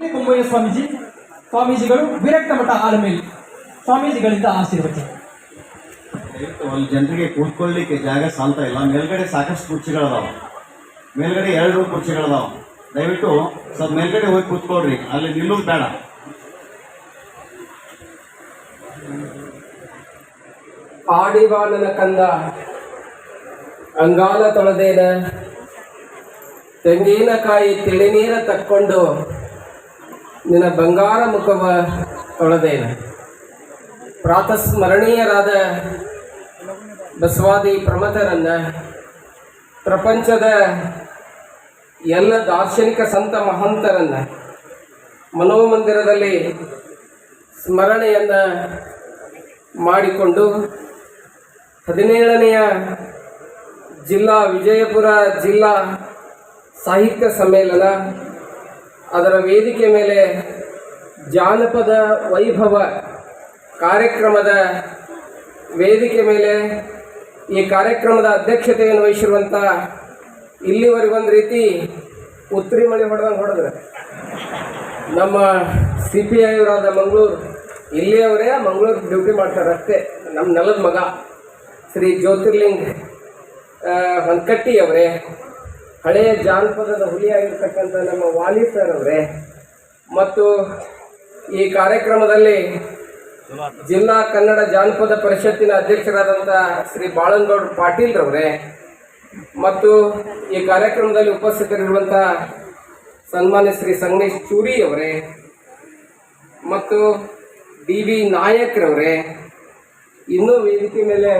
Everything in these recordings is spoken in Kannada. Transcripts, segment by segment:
ಬೊಮ್ಮಯ್ಯ ಸ್ವಾಮೀಜಿ ಸ್ವಾಮೀಜಿಗಳು ವಿರಕ್ತ ಮಠ ಆಲಮೇಲಿ ಸ್ವಾಮೀಜಿಗಳಿಂದ ಆಶೀರ್ವಚನ. ಒಂದು ಅಲ್ಲಿ ಜನರಿಗೆ ಕೂತ್ಕೊಳ್ಳಿಕ್ಕೆ ಜಾಗ ಸಾಲ್ತಾ ಇಲ್ಲ. ಮೇಲ್ಗಡೆ ಸಾಕಷ್ಟು ಕುರ್ಚಿಗಳದಾವ. ಮೇಲ್ಗಡೆ ಎರಡು ಕುರ್ಚಿಗಳದಾವ. ದಯವಿಟ್ಟು ಸ್ವಲ್ಪ ಮೇಲ್ಗಡೆ ಹೋಗಿ ಕೂತ್ಕೊಳ್ರಿ. ಅಲ್ಲಿ ನಿಲ್ಲೋದು ಬೇಡ. ಆಡಿವಾಣನ ಕಂದ ಅಂಗಾಲ ತೊಳೆದೇನ ತೆಂಗಿನಕಾಯಿ ತಿಳಿನೀರ ತಕ್ಕೊಂಡು ನಿನ್ನ ಬಂಗಾರ ಮುಖವ ತೊಳೆದೇನ ಪ್ರಾತಸ್ಮರಣೀಯರಾದ ಬಸವಾದಿ ಪ್ರಮಥರನ್ನ ಪ್ರಪಂಚದ ಎಲ್ಲ ದಾರ್ಶನಿಕ ಸಂತ ಮಹಂತರನ್ನ ಮನೋಮಂದಿರದಲ್ಲಿ ಸ್ಮರಣೆಯನ್ನ ಮಾಡಿಕೊಂಡು ಹದಿನೇಳನೆಯ ಜಿಲ್ಲಾ ವಿಜಯಪುರ ಜಿಲ್ಲಾ ಸಾಹಿತ್ಯ ಸಮ್ಮೇಳನ ಅದರ ವೇದಿಕೆ ಮೇಲೆ ಜಾನಪದ ವೈಭವ ಕಾರ್ಯಕ್ರಮದ ವೇದಿಕೆ ಮೇಲೆ ಈ ಕಾರ್ಯಕ್ರಮದ ಅಧ್ಯಕ್ಷತೆಯನ್ನು ವಹಿಸಿರುವಂಥ ಇಲ್ಲಿವರೆಗೆ ಒಂದು ರೀತಿ ಉತ್ತರಿ ಮಳೆ ಹೊಡೆದಂಗೆ ಹೊಡೆದ್ರೆ. ನಮ್ಮ ಸಿ ಪಿ ಐ ಅವರಾದ ಮಂಗಳೂರು ಇಲ್ಲಿಯವರೇ ಮಂಗಳೂರು ಡ್ಯೂಟಿ ಮಾಡ್ತಾರೆ ಅಷ್ಟೇ. ನಮ್ಮ ನೆಲದ ಮಗ ಶ್ರೀ ಜ್ಯೋತಿರ್ಲಿಂಗ್ ಆ, ಹೊನ್ಕಟ್ಟಿ ಅವರೇ ಹಳೆಯ ಜಾನಪದದ ಹುಲಿಯಾಗಿರ್ತಕ್ಕಂಥ ನಮ್ಮ ವಾಲಿ ಸರ್ ಅವರೇ, ಮತ್ತು ಈ ಕಾರ್ಯಕ್ರಮದಲ್ಲಿ ಜಿಲ್ಲಾ ಕನ್ನಡ ಜಾನಪದ ಪರಿಷತ್ತಿನ ಅಧ್ಯಕ್ಷರಾದಂಥ ಶ್ರೀ ಬಾಳನಗೌಡ ಪಾಟೀಲ್ ರವರೇ, ಮತ್ತು ಈ ಕಾರ್ಯಕ್ರಮದಲ್ಲಿ ಉಪಸ್ಥಿತರಿರುವಂಥ ಸನ್ಮಾನ್ಯ ಶ್ರೀ ಸಂಗಮೇಶ್ ಚೂರಿ ಅವರೇ ಮತ್ತು ಡಿ ವಿ ನಾಯಕ್ರವರೇ ಇನ್ನೂ ವೇದಿಕೆ ಮೇಲೆ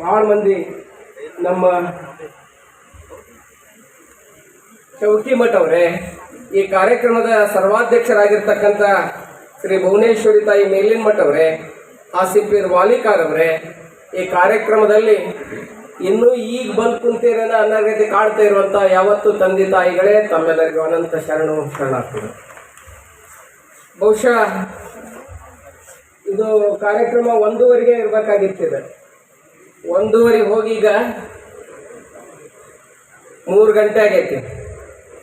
ಭಾಳ ಮಂದಿ ನಮ್ಮ ಚೌಕಿ ಮಠ ಅವರೇ, ಈ ಕಾರ್ಯಕ್ರಮದ ಸರ್ವಾಧ್ಯಕ್ಷರಾಗಿರ್ತಕ್ಕಂಥ ಶ್ರೀ ಭುವನೇಶ್ವರಿ ತಾಯಿ ಮೇಲಿನ ಮಠ ಅವರೇ, ಆಸಿಫೀರ್ ವಾಲಿಕಾರ್ ಅವರೇ, ಈ ಕಾರ್ಯಕ್ರಮದಲ್ಲಿ ಇನ್ನೂ ಈಗ ಬಂದು ಕುಂತೀರೇನ ಅನ್ನರ್ಗತಿ ಕಾಡ್ತಾ ಇರುವಂಥ ಯಾವತ್ತು ತಂದೆ ತಾಯಿಗಳೇ ತಮ್ಮೆಲ್ಲರಿಗೂ ಅನಂತ ಶರಣು ಶರಣಾರ್ಥಿಗಳು. ಬಹುಶಃ ಇದು ಕಾರ್ಯಕ್ರಮ ಒಂದೂವರೆಗೆ ಇರಬೇಕಾಗಿತ್ತಿದೆ ಒಂದೂವರೆಗೆ ಹೋಗಿ ಈಗ ಮೂರು ಗಂಟೆ ಆಗೈತಿ.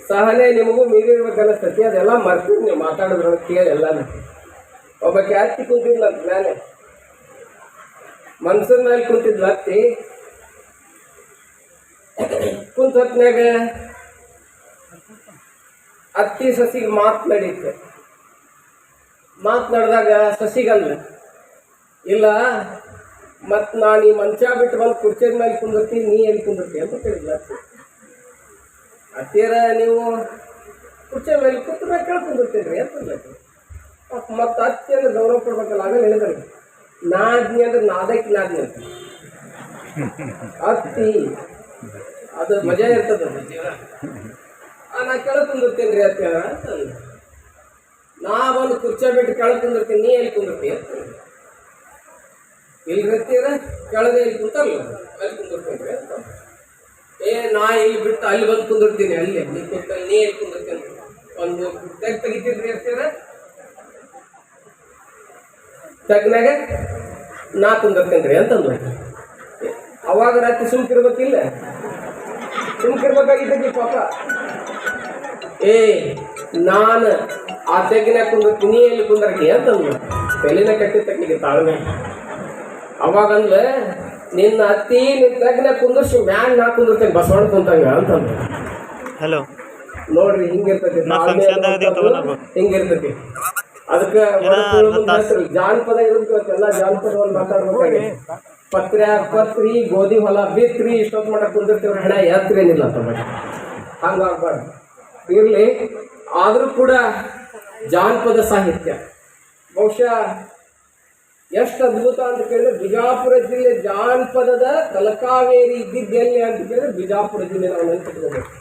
ಸಹನೆ ನಿಮಗೂ ಮೀರಿರ್ಬೇಕು ಸತ್ಯ ಅದೆಲ್ಲ ಮರ್ತೀವಿ ನೀವು ಮಾತಾಡಿದ್ರು ಕೇಳಿ ಎಲ್ಲಾನು. ಒಬ್ಬ ಕ್ಯಾತಿ ಕುಂತಿದ್ಲ ಮೇಲೆ ಮನ್ಸನ್ ಮೇಲೆ ಕುಂತಿದ್ಲ ಅತ್ತಿ. ಕುಂತ ಹೊತ್ನ್ಯಾಗ ಅತ್ತಿ ಸಸಿಗೆ ಮಾತು ನಡೀತೆ. ಮಾತನಾಡಿದಾಗ ಸಸಿಗಲ್ಲ, ಇಲ್ಲ ಮತ್ತು ನಾನು ಈ ಮಂಚ ಬಿಟ್ಟು ಬಂದು ಕುರ್ಚಿದ ಮೇಲೆ ಕುಂದಿರ್ತೀನಿ, ನೀ ಎಲ್ಲಿ ಕುಂದಿರ್ತೀನಿ ಅಂತ ಕೇಳಿದ್ಲ ಅತ್ತಿ. ಅತ್ತಿಯರ ನೀವು ಕುರ್ಚಿ ಮೇಲೆ ಕೂತ್ರ ರೀ ಅಂತ ಮತ್ತು ಅತ್ತಿ ಅಂದ್ರೆ ಗೌರವ ಕೊಡ್ಬೇಕಲ್ಲ ಆಗ ಹೇಳಿದ್ರಿ ನಾದ್ನಿ ಅಂದ್ರೆ ನಾದಕ್ಕೆ ನಾದ್ನಿ ಅಂತ. ಅತ್ತಿ ಅದು ಮಜಾ ಇರ್ತದ ಆ, ನಾ ಕೇಳ್ಕೊಂಡಿರ್ತೀನಿ ರೀ ಅತ್ತಿ ಅಂತ ಅಂದೆ. ನಾ ಬಂದು ಕುರ್ಚಿ ಬಿಟ್ಟು ಕೇಳ್ಕೊಂಡಿರ್ತೀನಿ ನೀ ಎಲ್ಲಿ ಕುಂದಿರ್ತೀಯ ಅಂತ ಇಲ್ಲಿ. ಇರ್ತೀರ ಕೆಳಗೆ ಇಲ್ಲಿ ಕುಂತಲ್ಲ ಅಲ್ಲಿ ಕುಂದಿರ್ತೀನಿ ಏ ನಾ ಇಲ್ಲಿ ಬಿಟ್ಟು ಅಲ್ಲಿ ಬಂದು ಕುಂದಿರ್ತೀನಿ, ಅಲ್ಲಿ. ನೀ ಕುಂತಲ್ಲಿ ನೀ ಎಲ್ಲಿ ಕುಂದಿರ್ತೀನಿ ಒಂದು ತೆಗ್ ತೆಗಿತಿದ್ರಿ ಇರ್ತೀರ ತೆಗ್ನಾಗ ನಾ ಕುಂದಿರ್ತೀನಿ ರೀ ಅಂತಂದ್ರು. ಅವಾಗ ರಾತ್ರಿ ಸುಮ್ಕಿರ್ಬೇಕಿಲ್ಲ? ಸುಮ್ಕಿರ್ಬೇಕಾಗಿದ್ದಕ್ಕೆ ಪಾಪ. ಏ, ನಾನು ಆ ತೆಗಿನ ಕುಂದಿರ್ತೀನಿ ಎಲ್ಲಿ ಕುಂದಿರ್ತೀನಿ ಅಂತಂದ್ರೆ. ತಲೆನ ಕಟ್ಟಿ ತಕ್ಕಿಗೆ ತಾಳ್ಮೆ. ಅವಾಗಂದ್ರೆ ನಿನ್ನ ಅತ್ತಿ ನಿನ್ನ ತಗ್ನ ಕುಂದರ್ಸಿ ಮ್ಯಾಗ ನಾ ಕುಂದಿರ್ತೇನೆ ಬಸವಣ್ಣ ಕುಂತಂಗ ಅಂತಂದ. ಹಲೋ. ನೋಡ್ರಿ ಹಿಂಗಿರ್ತೈತಿ. ಹಿಂಗಿರ್ತೈತಿ ಅದಕ್ಕೆ ಜಾನಪದ ಇರೋದಕ್ಕೆ ಎಲ್ಲ ಜಾನಪದವನ್ನು ಮಾತಾಡ್ಬೇಕಾಗಿ. ಪತ್ರ ಪತ್ರಿ ಗೋಧಿ ಹೊಲ ಬಿತ್ರಿ ಇಷ್ಟೊತ್ತು ಮಾಡಕ್ ಕುಂದಿರ್ತೀವ್ರ. ಹಣ ಯಾತ್ರೇನಿಲ್ಲ ತಮ್ಮ ಹಂಗಾಗ್ಬಾರ್ದು ಇರ್ಲಿ. ಆದ್ರೂ ಕೂಡ ಜಾನಪದ ಸಾಹಿತ್ಯ. ಬಹುಶಃ ಎಷ್ಟು ಅದ್ಭುತ ಅಂತ ಕೇಳಿದ್ರೆ ಬಿಜಾಪುರ ಜಿಲ್ಲೆ ಜಾನಪದದ ತಲಕಾವೇರಿ ಇದ್ದಿದ್ದೆಲ್ಲಿ ಅಂತ ಕೇಳಿದ್ರೆ ಬಿಜಾಪುರ ಜಿಲ್ಲೆ ನಾವು ನೆನಪಿಟ್ಕೋಬೇಕು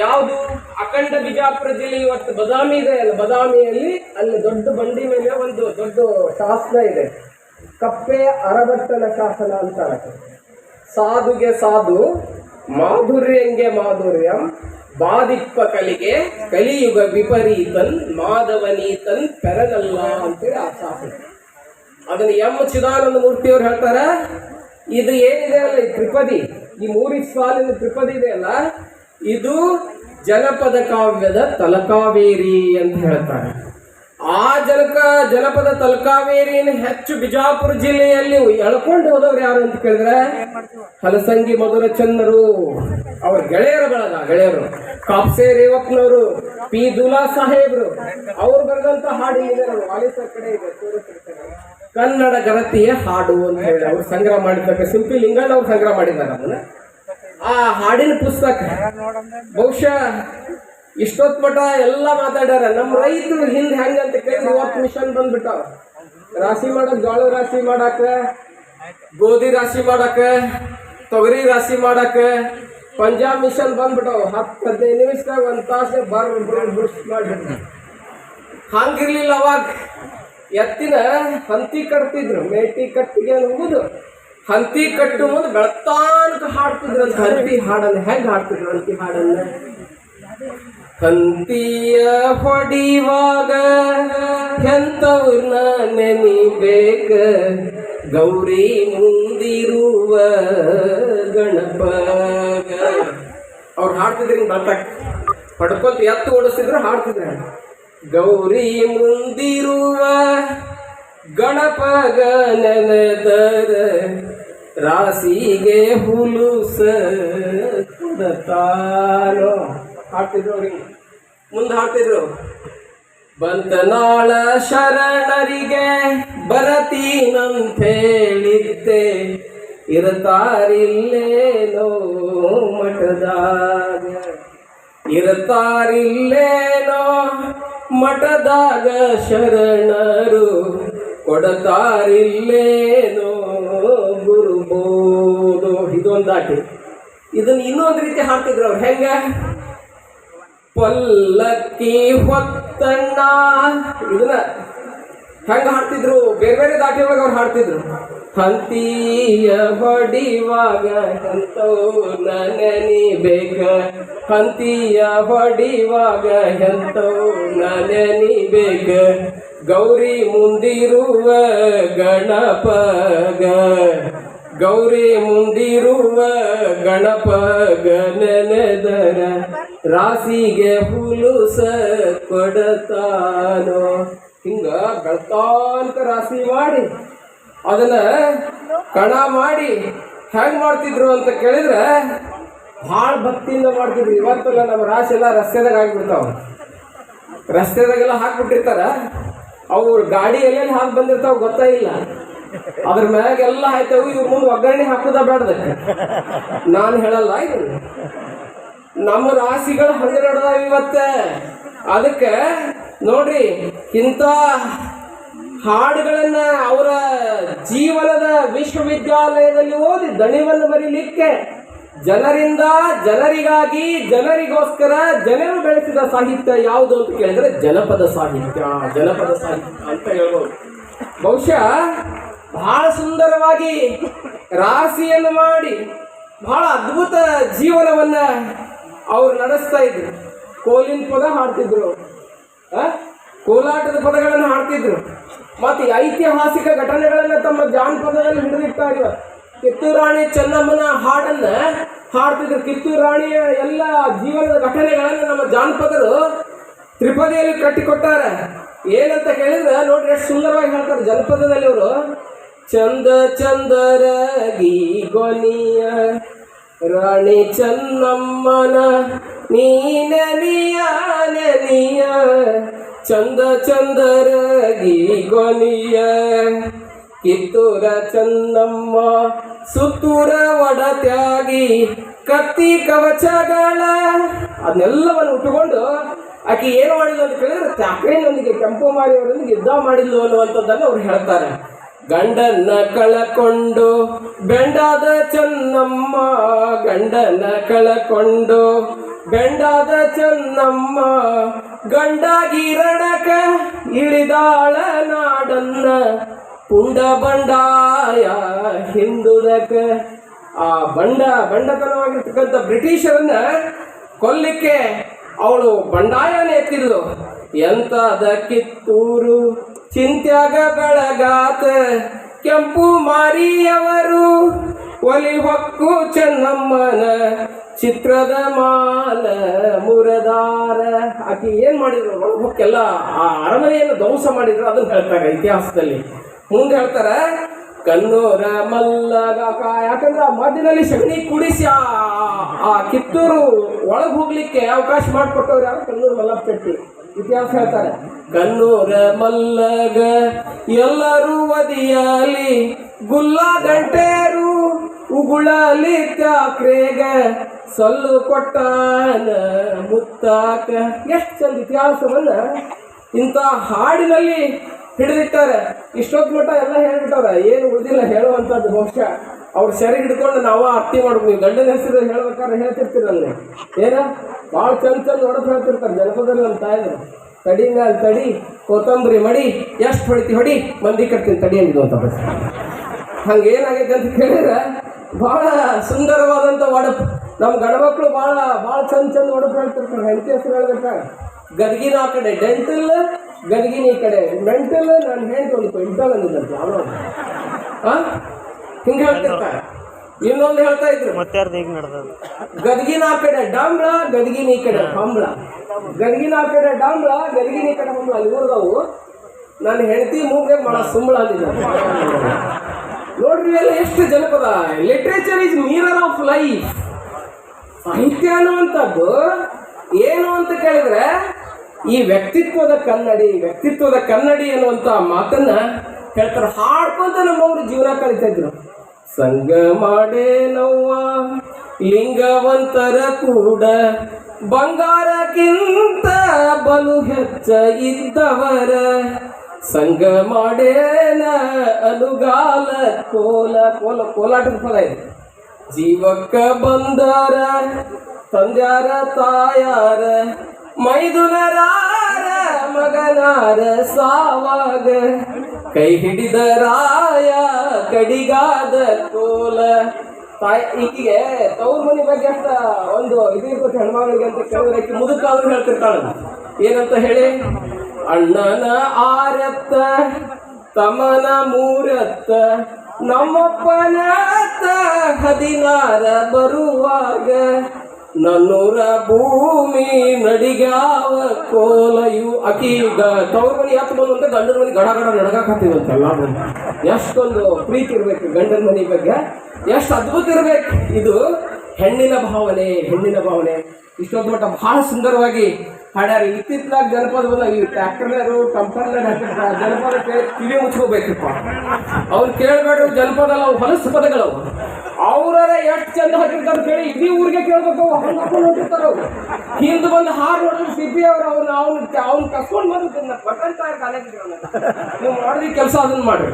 ಯಾವುದು? ಅಖಂಡ ಬಿಜಾಪುರ ಜಿಲ್ಲೆ ಇವತ್ತು ಬದಾಮಿ ಇದೆ ಅಲ್ಲ, ಬದಾಮಿಯಲ್ಲಿ ಅಲ್ಲಿ ದೊಡ್ಡ ಬಂಡಿ ಮೇಲೆ ಒಂದು ದೊಡ್ಡ ಶಾಸನ ಇದೆ. ಕಪ್ಪೆ ಅರಬಟ್ಟನ ಶಾಸನ ಅಂತಾರೆ ಸಾಧುಗೆ ಸಾಧು, ಮಾಧುರ್ಯಂಗೆ ಮಾಧುರ್ಯಂ ಬಾದಿಪ್ಪ ಕಲಿಗೆ ಕಲಿಯುಗ ವಿಪರೀತನ್, ಮಾಧವನೀತನ್, ಪೆರಗಲ್ಲ ಅಂತೇಳಿ ಆ ಶಾಸನ ಅದನ್ನ ಎಂ ಚಿದಾನಂದ ಮೂರ್ತಿಯವ್ರು ಹೇಳ್ತಾರ, ಇದು ಏನಿದೆ ಅಲ್ಲ ಈ ತ್ರಿಪದಿ? ಈ ಮೂರಿ ಸ್ವಾಲಿನ ತ್ರಿಪದಿ ಇದೆ ಅಲ್ಲ, ಇದು ಜನಪದ ಕಾವ್ಯದ ತಲಕಾವೇರಿ ಅಂತ ಹೇಳ್ತಾರೆ. ಆ ಜನಕ ಜನಪದ ತಲಕಾವೇರಿಯನ್ನು ಹೆಚ್ಚು ಬಿಜಾಪುರ ಜಿಲ್ಲೆಯಲ್ಲಿ ಎಳ್ಕೊಂಡು ಹೋದವ್ರು ಯಾರು ಅಂತ ಕೇಳಿದ್ರೆ ಹಲಸಂಗಿ ಮಧುರ ಚಂದ್ರರು ಅವ್ರ ಗೆಳೆಯರ ಬಳಗ, ಗೆಳೆಯರು. ಕಾಪ್ಸೆ ರೇವಕ್ನವರು ಪಿ ದುಲಾ ಸಾಹೇಬ್ರು. ಅವ್ರು ಬರೆದಂತ ಹಾಡು ಕಡೆ ಇದೆ ಕನ್ನಡ ಗಣತಿಯ ಹಾಡು ಅಂತ ಹೇಳಿ ಅವ್ರು ಸಂಗ್ರಹ ಮಾಡಿದ್ದಾರೆ ಸಿಂಪಿ ಲಿಂಗಣ್ಣ ಅವ್ರು ಸಂಗ್ರಹ ಮಾಡಿದ್ದಾರೆ ಅದನ್ನ. ಆ ಹಾಡಿನ ಪುಸ್ತಕ. ಬಹುಶಃ ಇಷ್ಟೊತ್ ಮಠ ಎಲ್ಲ ಮಾತಾಡ್ಯಾರ. ನಮ್ಮ ರೈತರು ಹಿಂದೆ ಹೆಂಗಂತ ಕೇಳಿದ್ರೆ, ಇವತ್ತು ಮಿಷನ್ ಬಂದ್ಬಿಟ್ಟಾವ. ರಾಶಿ ಮಾಡಕ್ ಜೋಳ ರಾಶಿ ಮಾಡಾಕ, ಗೋಧಿ ರಾಶಿ ಮಾಡಕ, ತೊಗರಿ ರಾಶಿ ಮಾಡಕ, ಪಂಜಾಬ್ ಮಿಷನ್ ಬಂದ್ಬಿಟ್ಟಾವ. ಹತ್ತು ಹದಿನೈದು ನಿಮಿಷದಾಗ ಒಂದ್ ತಾಸು ಬರ್ ಬುರ್ಸ್ ಹಾಗಿರಲಿಲ್ಲ ಹಂಗಿರ್ಲಿಲ್ಲ ಅವಾಗ. ಎತ್ತಿನ ಹಂತಿ ಕಟ್ತಿದ್ರು. ಮೇಟಿ ಕಟ್ಟಿಗೆ ಹೋಗುದು ಹಂತಿ ಕಟ್ಟು ಮುಂದೆ ಬೆಳತಾನಕ ಹಾಡ್ತಿದ್ರು ಅಂತ. ಹಂತಿ ಹಾಡನ್ನ ಹೆಂಗ್ ಹಾಡ್ತಿದ್ರು? ಹಂತಿ ಹಾಡನ್ನ? ಹಂತಿಯ ಹೊಡಿವಾಗ ಎಂತವ್ರನ್ನ ನೆನಿಬೇಕ? ಗೌರಿ ಮುಂದಿರುವ ಗಣಪ. ಅವ್ರು ಹಾಡ್ತಿದ್ರು ಹಿಂಗ್ ಪಡ್ಕೊಂತ ಎತ್ತು ಓಡಿಸ್ತಿದ್ರು ಹಾಡ್ತಿದ್ರು ಗೌರಿ ಮುಂದಿರುವ ಗಣಪಗ ನೆನೆದರ ರಾಸಿಗೆ ಹುಲುಸ ಕೊಡತಾನೋ? ಹಾಡ್ತಿದ್ರು ಅವ್ರಿಗೆ. ಮುಂದೆ ಹಾಡ್ತಿದ್ರು. ಬಂತನಾಳ ಶರಣರಿಗೆ ಬರತೀನಂತೇಳಿದ್ದೆ ಇರತಾರಿಲ್ಲೇನೋ ಮಠದಾಗ. ಇರತಾರಿಲ್ಲೇನೋ ಮಠದಾಗ ಶರಣರು ಕೊಡತಾರಿಲ್ಲೇನೋ ಗುರುಬೋದು ಇದೊಂದಾಟಿ ಇದನ್ನು ಇನ್ನೊಂದು ರೀತಿ ಹಾಕ್ತಿದ್ರು ಅವ್ರು. ಹೆಂಗ? ಪಲ್ಲಕ್ಕಿ ಹೊತ್ತಣ್ಣ. ಇದನ್ನ ಹೆಂಗ ಹಾಡ್ತಿದ್ರು? ಬೇರೆ ಬೇರೆ ದಾಟಿ ಒಳಗೆ ಅವ್ರು ಹಾಡ್ತಿದ್ರು. ಹಂತಿಯ ಹೊಡಿವಾಗ ಬೇಗ. ಹಂತಿಯ ಹೊಡಿವಾಗ ಎಂತವ್ನ ಬೇಗ. ಗೌರಿ ಮುಂದಿರುವ ಗಣಪಗ. ಗೌರಿ ಮುಂದಿರುವ ಗಣಪ ನೆನೆದರ ರಾಸಿಗೆ ಹುಲುಸ ಕೊಡತಾನೋ? ಹಿಂಗ ಬೆಳ್ತಾನ್ಕ ರಾಸಿ ಮಾಡಿ ಅದನ್ನ ಕಣ ಮಾಡಿ ಹೆಂಗ್ ಮಾಡ್ತಿದ್ರು ಅಂತ ಕೇಳಿದ್ರೆ ಭಾಳ ಭಕ್ತಿಯಿಂದ ಮಾಡ್ತಿದ್ರು. ಇವತ್ತೆಲ್ಲ ನಮ್ಮ ರಾಶಿ ಎಲ್ಲ ರಸ್ತೆದಾಗ ಹಾಕ್ಬಿಡ್ತಾವ ರಸ್ತೆದಾಗೆಲ್ಲ ಹಾಕ್ಬಿಟ್ಟಿರ್ತಾರ. ಅವ್ರ ಗಾಡಿ ಎಲ್ಲೆಲ್ಲಿ ಹಾಕಿ ಬಂದಿರ್ತಾವ ಗೊತ್ತಾ ಇಲ್ಲ ಅದ್ರ ಮ್ಯಾಗ ಎಲ್ಲ ಆಯ್ತವು ಇವ್ರ ಮುಂದೆ ಒಗ್ಗರಣೆ ಹಾಕುದ ಬೇಡದ ನಾನು ಹೇಳಲ್ಲ ಇದು ನಮ್ಮ ರಾಶಿಗಳು ಹಂಗ ಇವತ್ತೆ ಇವತ್ತ. ಅದಕ್ಕೆ ನೋಡ್ರಿ, ಇಂಥ ಹಾಡುಗಳನ್ನ ಅವರ ಜೀವನದ ವಿಶ್ವವಿದ್ಯಾಲಯದಲ್ಲಿ ಓದಿ ದಣಿವನ್ನು ಬರೀಲಿಕ್ಕೆ ಜನರಿಂದ ಜನರಿಗಾಗಿ ಜನರಿಗೋಸ್ಕರ ಜನರು ಬೆಳೆಸಿದ ಸಾಹಿತ್ಯ ಯಾವುದು ಅಂತ ಕೇಳಿದ್ರೆ ಜನಪದ ಸಾಹಿತ್ಯ ಜನಪದ ಸಾಹಿತ್ಯ ಅಂತ ಹೇಳ್ಬೋದು. ಬಹುಶಃ ಬಹಳ ಸುಂದರವಾಗಿ ರಾಶಿಯನ್ನು ಮಾಡಿ ಬಹಳ ಅದ್ಭುತ ಜೀವನವನ್ನ ಅವ್ರು ನಡೆಸ್ತಾ ಇದ್ರು. ಕೋಲಿನ ಪದ ಹಾಡ್ತಿದ್ರು? ಕೋಲಾಟದ ಪದಗಳನ್ನು ಹಾಡ್ತಿದ್ರು. ಮತ್ತೆ ಐತಿಹಾಸಿಕ ಘಟನೆಗಳನ್ನು ತಮ್ಮ ಜಾನಪದದಲ್ಲಿ ಹಿಡಿದಿರ್ತಾ ಇದ್ರು. ಕಿತ್ತೂರು ರಾಣಿ ಚೆನ್ನಮ್ಮನ ಹಾಡನ್ನ ಹಾಡ್ತಿದ್ರು. ಕಿತ್ತೂರು ರಾಣಿಯ ಎಲ್ಲ ಜೀವನದ ಘಟನೆಗಳನ್ನು ನಮ್ಮ ಜಾನಪದರು ತ್ರಿಪದಿಯಲ್ಲಿ ಕಟ್ಟಿಕೊಟ್ಟಾರೆ. ಏನಂತ ಕೇಳಿದ್ರೆ ನೋಡ್ರಿ, ಎಷ್ಟು ಸುಂದರವಾಗಿ ಹೇಳ್ತಾರೆ. ಜನಪದದಲ್ಲಿ ಅವರು ಚಂದ ಚಂದರಗಿ ಗೊನಿಯ ರಾಣಿ ಚನ್ನಮ್ಮನ ನೀನನಿಯ ನಲಿಯ ಚಂದ ಚಂದರಗಿ ಗೊನಿಯ ಕಿತ್ತೂರ ಚನ್ನಮ್ಮ ಸುತ್ತೂರ ಒಡತ್ಯಾಗಿ ಕತ್ತಿ ಕವಚಗಳ ಅದನ್ನೆಲ್ಲವನ್ನು ಉಟ್ಟುಕೊಂಡು ಆಕೆ ಏನು ಮಾಡಿಲ್ಲ ಅಂತ ಕೇಳಿದ್ರೆ ಚಾಕ್ರೇನೊಂದಿಗೆ ಕೆಂಪು ಮಾರಿಯವರೊಂದಿಗೆ ಯುದ್ಧ ಮಾಡಿದ್ಲು ಅನ್ನುವಂಥದ್ದನ್ನು ಅವ್ರು ಹೇಳ್ತಾರೆ. ಗಂಡನ್ನ ಕಳಕೊಂಡು, ಬೆಂಡಾದ ಚೆನ್ನಮ್ಮ ಗಂಡನ ಕಳಕೊಂಡು, ಬೆಂಡಾದ ಚೆನ್ನಮ್ಮ ಗಂಡಾಗಿರಣಕ ಇಳಿದಾಳ ನಾಡನ್ನ, ಪುಂಡ ಬಂಡಾಯ ಹಿಂದುದಕ. ಆ ಬಂಡ, ಬಂಡತನವಾಗಿರ್ತಕ್ಕಂಥ ಬ್ರಿಟಿಷರನ್ನ ಕೊಲ್ಲಿಕ್ಕೆ ಅವಳು ಬಂಡಾಯನೇ ಎತ್ತಿದ್ಲು ಎಂಥದ ಕಿತ್ತೂರು ಚಿಂತ್ಯಾಗ ಬೆಳಗಾತ. ಕೆಂಪು ಮಾರಿಯವರು, ಒಲಿ ಹೊಕ್ಕು ಚೆನ್ನಮ್ಮನ. ಚಿತ್ರದ ಮಾಲ ಮುರದಾರ. ಆಕೆ ಏನು ಮಾಡಿದ್ರು? ಒಳಗೆ ಹೊಕ್ಕೆಲ್ಲ ಆ ಅರಮನೆಯನ್ನು ಧ್ವಂಸ ಮಾಡಿದ್ರು, ಅದನ್ನ ಹೇಳ್ತಾರೆ ಇತಿಹಾಸದಲ್ಲಿ. ಮುಂದೆ ಹೇಳ್ತಾರೆ ಕನ್ನೂರ ಮಲ್ಲಗ ಯಾಕಂದ್ರೆ ಆ ಮಧ್ಯದಲ್ಲಿ ಸಗಣಿ ಕುಡಿಸಿ ಆ ಆ ಕಿತ್ತೂರು ಒಳಗೆ ಹೋಗ್ಲಿಕ್ಕೆ ಅವಕಾಶ ಮಾಡಿಕೊಟ್ಟವ್ರು ಯಾರು? ಕನ್ನೂರು ಮಲ್ಲಪ್ಪ ಶೆಟ್ಟಿ. ಇತಿಹಾಸ ಹೇಳ್ತಾರೆ. ಕಣ್ಣೂರ ಮಲ್ಲಗ, ಎಲ್ಲರೂ ಒದಿಯಲಿ, ಗುಲ್ಲ ಗಂಟೇರು, ಉಗುಳಲಿ ತ್ಯಾಕ್ರೇಗ, ಸಲ್ಲು ಕೊಟ್ಟಾನ ಮುತ್ತಾಕ. ಎಷ್ಟು ಚಂದ ಇತಿಹಾಸವನ್ನ ಇಂಥ ಹಾಡಿನಲ್ಲಿ ಹಿಡಿದಿಟ್ಟಾರೆ. ಇಷ್ಟೊತ್ತು ಮಟ್ಟ ಎಲ್ಲ ಹೇಳ್ಬಿಟ್ಟಾರ ಏನು ಉಳಿದಿಲ್ಲ ಹೇಳುವಂಥದ್ದು ಬಹುಶಃ. ಅವ್ರು ಸರಿ ಹಿಡ್ಕೊಂಡು ನಾವು ಅರ್ತಿ ಮಾಡ್ಬೇಕು. ನೀವು ಗಂಡನ ಹೆಸರು ಹೇಳ್ಬೇಕಾದ್ರೆ ಹೇಳ್ತಿರ್ತೀರಲ್ಲ. ಏನ? ಭಾಳ ಚಂದ ಚಂದ ಹೊಡೆದು ಹೇಳ್ತಿರ್ತಾರೆ. ಜನಪದಲ್ಲಿ ನಮ್ಮ ತಾಯಿದ್ರು. ತಡಿ ಮ್ಯಾಲ ತಡಿ, ಕೊತ್ತಂಬರಿ ಮಡಿ, ಎಷ್ಟು ಹೊಡಿತಿ ಹೊಡಿ, ಮಂದಿ ಕಟ್ತೀನಿ ತಡಿ ಅಂದಿದ್ದು ಅಂತ ಬಸ್. ಹಂಗೇನಾಗೈತೆ ಅಂತ ಕೇಳಿದ್ರೆ ಭಾಳ ಸುಂದರವಾದಂಥ ಒಡಪು. ನಮ್ಮ ಗಂಡ್ಮಕ್ಳು ಭಾಳ ಭಾಳ ಚಂದ ಚಂದ ಒಡಪು ಹೇಳ್ತಿರ್ತಾರೆ. ಹೆಂಡತಿ ಹೆಸರು ಹೇಳ್ಬೇಕಾ? ಗದಗಿನ ಆ ಕಡೆ, ಡೆಂಟಲ್, ಗದಗಿನ ಈ ಕಡೆ. ಮೆಂಟಲ್ ನಾನು ಹೇಳ್ತೀನಿ ಪೆಂಟಲ್ ಅಂದಿದ್ದಂತೆ ಯಾವ ಆ? ಹಿಂಗೆ ಹೇಳ್ತಿರ್ತಾರೆ. ಇನ್ನೊಂದು ಹೇಳ್ತಾ ಇದ್ರು. ಗದಗಿನ ಆ ಕಡೆ ಡಾಂಬ್ಳ ಗದಗಿನ ಈ ಕಡೆ ಹಂಬ್ಳ. ಗದಗಿನ ಆ ಕಡೆ ಡಾಂಬ್ಳ ಗದಗಿನ ಈ ಕಡೆ ಹಂಬ್ಳ. ಇವ್ರದವು ನನ್ನ ಹೆಂಡತಿ ಮೂಗ್ರೆ ಮಾಡ ಸುಂಬಳ ನೋಡ್ರಿ ಎಲ್ಲ ಎಷ್ಟು ಜನಪದ. Literature is mirror of life ಸಾಹಿತ್ಯ ಅನ್ನುವಂಥದ್ದು ಏನು ಅಂತ ಕೇಳಿದ್ರೆ ಈ ವ್ಯಕ್ತಿತ್ವದ ಕನ್ನಡಿ ವ್ಯಕ್ತಿತ್ವದ ಕನ್ನಡಿ ಅನ್ನುವಂಥ ಮಾತನ್ನ ಹೇಳ್ತಾರೆ, ಹಾಡ್ಕೊಂತ ನಮ್ಮವ್ರು ಜೀವನ ಕಳಿತಾ ಸಂಘ ಮಾಡೇ ನವ್ವ, ಲಿಂಗವಂತರ ಕೂಡ. ಬಂಗಾರಕ್ಕಿಂತ ಬಲು ಹೆಚ್ಚ ಇದ್ದವರ. ಸಂಘ ಮಾಡೇನ ಅನುಗಾಲ ಕೋಲ ಕೋಲ, ಕೋಲಾಟದ ಫಲ ಇದೆ. ಜೀವಕ್ಕ ಬಂದಾರ, ತಂದ್ಯಾರ, ತಾಯಾರ. ಮೈದುನರಾರ, ಮಗನಾರ ಸಾವಾಗ. ಕೈ ಹಿಡಿದ ರಾಯ, ಕಡಿಗಾದ ಕೋಲ. ತಾಯಿ, ಈಕಿಗೆ ತವ್ರ ಮನೆ ಬಗ್ಗೆ ಅಂತ ಒಂದು ಇದು ಇರ್ಬೋದು ಹೆಣ್ಮಗಳಿಗೆ ಅಂತ ಕೇಳಿದ್ರೆ ಮುದುಕ ಮುದುಕಾದ್ರು ಹೇಳ್ತಿರ್ತಾಳ ಏನಂತ ಹೇಳಿ? ಅಣ್ಣನ ಆರತ್ತ ತಮನ ಮೂರತ್ತ ನಮ್ಮಪ್ಪನ ಹದಿನಾರ ಬರುವಾಗ ನನ್ನೂರ ಭೂಮಿ ನಡಿಗಾವ ಕೋಲ ಇವು ಅಕಿ ತವ್ರ ಮನೆ ಹತ್ತು ಬಂದು ಅಂತ ಗಂಡನ ಮನೆ ಗಡ ಗಡ ನಡಗಾಕತ್ತೀವಂತೆ ಎಲ್ಲ ಎಷ್ಟೊಂದು ಪ್ರೀತಿ ಇರಬೇಕು ಗಂಡನ ಮನೆ ಬಗ್ಗೆ. ಎಷ್ಟು ಅದ್ಭುತ ಇರ್ಬೇಕು. ಇದು ಹೆಣ್ಣಿನ ಭಾವನೆ ಹೆಣ್ಣಿನ ಭಾವನೆ. ಇಷ್ಟೊಂದು ಮಟ್ಟ ಬಹಳ ಸುಂದರವಾಗಿ ಹಾಡ್ಯಾರ ಇತ್ತಿತ್ತಲಾಗ ಜನಪದ ಬಂದ ಈ ಟ್ರ್ಯಾಕ್ಟರ್ನರು ಕಂಪನಿಯರ್ ಹಾಕಿರ್ತಾರೆ ಜನಪದ ಕೇಳಿ ಕಿವಿ ಮುಚ್ಕೋಬೇಕಪ್ಪ. ಅವ್ರು ಕೇಳಬೇಡ್ರಿ ಜನಪದ ಅಲ್ಲ ಹೊಲಸು ಪದಗಳವು ಅವ್ರರ ಎಷ್ಟು ಚಂದ ಹಾಕಿರ್ತಾರೆ ಕೇಳಿ, ಇಡೀ ಊರಿಗೆ ಕೇಳ್ಬೇಕು ಹಂಗೆ ಹಾಕೊಂಡು ಹೊಂಟಿರ್ತಾರೆ ಅವ್ರು ಹಿಂದೆ ಬಂದು ಹಾರು ನೋಡಿದ್ರೆ ಅವರು, ಅವ್ರು ಅವ್ರು ಅವ್ನ ಅವ್ನ ಕಸ್ಕೊಂಡು ಬಂದು ಕಾಲೇಜ್ ನೀವು ಮಾಡಿದ ಕೆಲಸ ಅದನ್ನ ಮಾಡ್ರಿ.